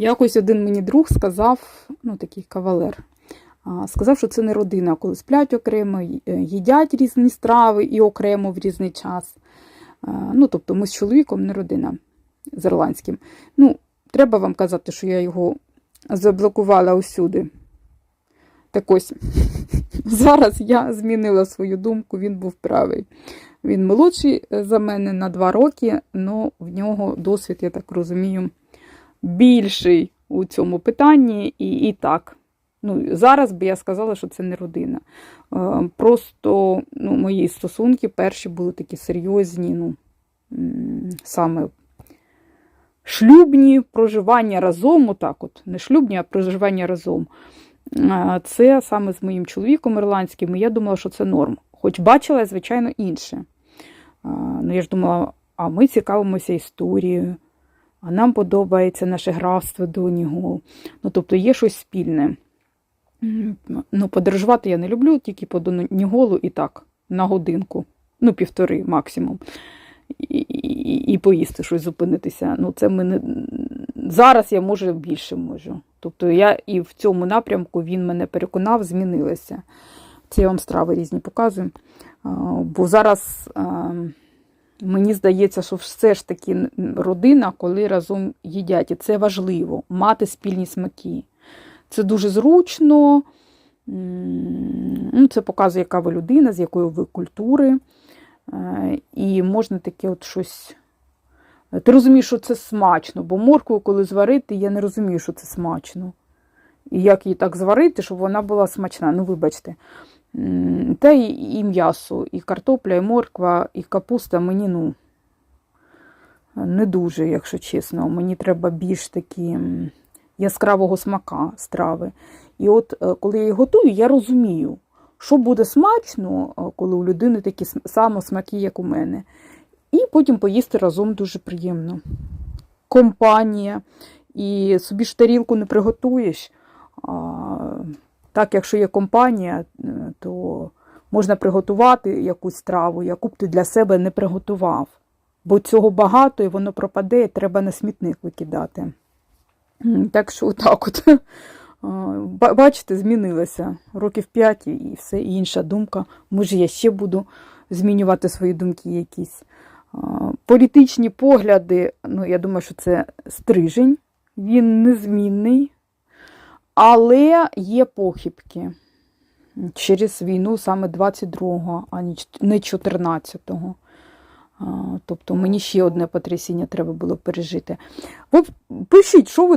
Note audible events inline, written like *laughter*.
Якось один мені друг сказав, ну такий кавалер, сказав, що це не родина, коли сплять окремо, е, їдять різні страви і окремо в різний час. Ну, тобто ми з чоловіком не родина з ірландським. Ну, треба вам казати, що я його заблокувала усюди. Так ось, *laughs* зараз я змінила свою думку, він був правий. Він молодший е, за мене на два роки, але в нього досвід, я так розумію, більший у цьому питанні. І, і так. Ну, зараз би я сказала, що це не родина. Е, Просто ну, мої стосунки перші були такі серйозні, ну, саме шлюбні проживання разом, отак от, не шлюбні, а проживання разом. Е, Це саме з моїм чоловіком ірландським, і я думала, що це норм. Хоч бачила, звичайно, інше. Е, Ну, я ж думала, а ми цікавимося історією, а нам подобається наше графство до нього. Ну, тобто є щось спільне. Ну, подорожувати я не люблю, тільки по Доніголу і так, на годинку, ну, півтори максимум. І, і, і поїсти щось зупинитися. Ну, це мене... Зараз я може більше можу. Тобто я і в цьому напрямку він мене переконав, змінилося. Це я вам страви різні показую. Бо зараз а, мені здається, що все ж таки родина, коли разом їдять. І це важливо мати спільні смаки. Це дуже зручно. Ну, це показує, яка ви людина, з якої ви культури. Е, І можна таке от щось. Ти розумієш, що це смачно, бо моркву, коли зварити, я не розумію, що це смачно. І як її так зварити, щоб вона була смачна. Ну, вибачте. Та і, і м'ясо, і картопля, і морква, і капуста мені, ну, не дуже, якщо чесно. Мені треба більш такі яскравого смака страви. І от е, коли я її готую, я розумію, що буде смачно, е, коли у людини такі само смаки, як у мене. І потім поїсти разом дуже приємно. Компанія. І собі ж тарілку не приготуєш. Так, якщо є компанія, е, то можна приготувати якусь страву, яку б ти для себе не приготував. Бо цього багато і воно пропаде, і треба на смітник викидати. Так що отак от. *laughs* Бачите, змінилося років 5 і все і інша думка. Може, я ще буду змінювати свої думки якісь. Політичні погляди, ну, я думаю, що це стрижень, він незмінний, але є похибки через війну саме 22-го, а не 14-го. Тобто мені ще одне потрясіння треба було пережити. Пишіть, що ви